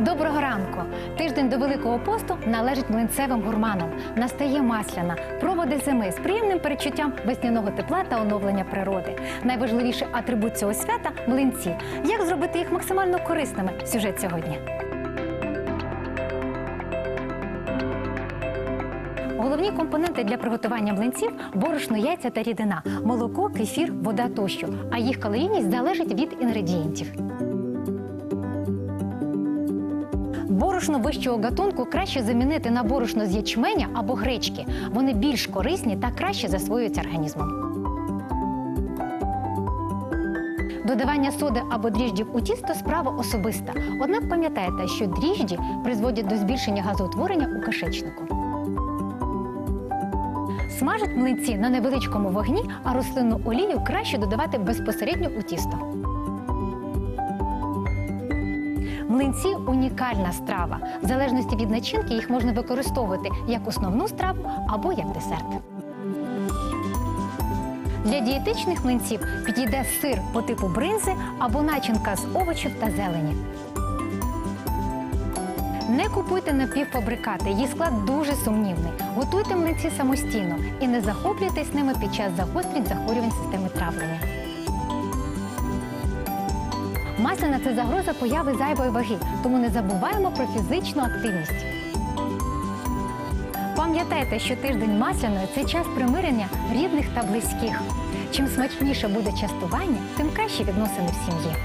Доброго ранку! Тиждень до Великого посту належить млинцевим гурманам. Настає масляна, проводи зими з приємним перечуттям весняного тепла та оновлення природи. Найважливіший атрибут цього свята млинці. Як зробити їх максимально корисними? Сюжет сьогодні. Головні компоненти для приготування млинців борошно, яйця та рідина, молоко, кефір, вода тощо. А їх калорійність залежить від інгредієнтів. Борошно вищого гатунку краще замінити на борошно з ячменя або гречки. Вони більш корисні та краще засвоюються організмом. Додавання соди або дріждів у тісто справа особиста. Однак пам'ятайте, що дріжджі призводять до збільшення газоутворення у кишечнику. Смажать млинці на невеличкому вогні, а рослинну олію краще додавати безпосередньо у тісто. Млинці унікальна страва. В залежності від начинки їх можна використовувати як основну страву або як десерт. Для дієтичних млинців підійде сир по типу бринзи або начинка з овочів та зелені. Не купуйте напівфабрикати, їх склад дуже сумнівний. Готуйте млинці самостійно і не захоплюйтесь ними під час загострень захворювань системи травлення. Масляна це загроза появи зайвої ваги, тому не забуваємо про фізичну активність. Пам'ятайте, що тиждень масляної це час примирення рідних та близьких. Чим смачніше буде частування, тим краще відносини в сім'ї.